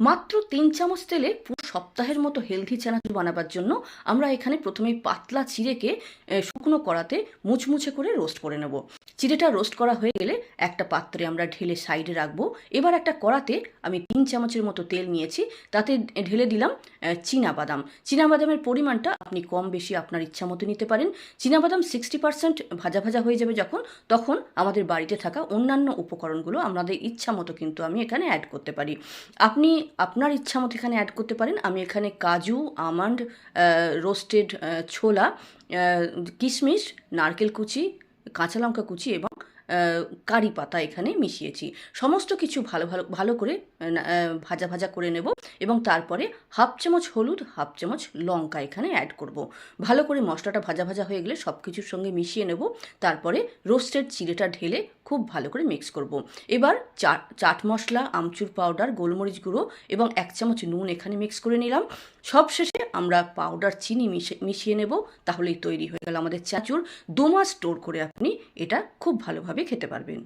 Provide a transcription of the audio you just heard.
মাত্র তিন চামচ তেলে পুরো সপ্তাহের মতো হেলদি চানাচুর বানাবার জন্য আমরা এখানে প্রথমেই পাতলা চিড়েকে শুকনো কড়াতে মুচমুচে করে রোস্ট করে নেব। চিড়েটা রোস্ট করা হয়ে গেলে একটা পাত্রে আমরা ঢেলে সাইডে রাখব। এবার একটা কড়াতে আমি তিন চামচের মতো তেল নিয়েছি, তাতে ঢেলে দিলাম বাদাম বাদামের পরিমাণটা আপনি কম বেশি আপনার ইচ্ছা মতো নিতে পারেন। বাদাম সিক্সটি পার্সেন্ট ভাজা ভাজা হয়ে যাবে যখন, তখন আমাদের বাড়িতে থাকা অন্যান্য উপকরণগুলো আমাদের ইচ্ছা মতো কিন্তু আমি এখানে অ্যাড করতে পারি। আপনি আপনার ইচ্ছা মতো এখানে অ্যাড করতে পারেন। আমি এখানে কাজু, আমন্ড রোস্টেড ছোলা কিশমিশ, নারকেল কুচি, কাঁচা লঙ্কা কুচি এবং কারি পাতা এখানে মিশিয়েছি। সমস্ত কিছু ভালো ভালো ভালো করে ভাজা ভাজা করে নেব এবং তারপরে হাফ চামচ হলুদ, হাফ চামচ লঙ্কা এখানে অ্যাড করব। ভালো করে মশলাটা ভাজা ভাজা হয়ে গেলে সব কিছুর সঙ্গে মিশিয়ে নেব। তারপরে রোস্টেড চিড়েটা ঢেলে খুব ভালো করে মিক্স করব। এবার চাট চাট মশলা, আমচুর পাউডার গোলমরিচ গুঁড়ো এবং এক চামচ নুন এখানে মিক্স করে নিলাম। সব শেষে আমরা পাউডার চিনি মিশে- মিশিয়ে নেব। তাহলেই তৈরি হয়ে গেল আমাদের চাচুর দু মাস স্টোর করে আপনি এটা খুব ভালোভাবে সুন্দরভাবে খেতে পারবেন।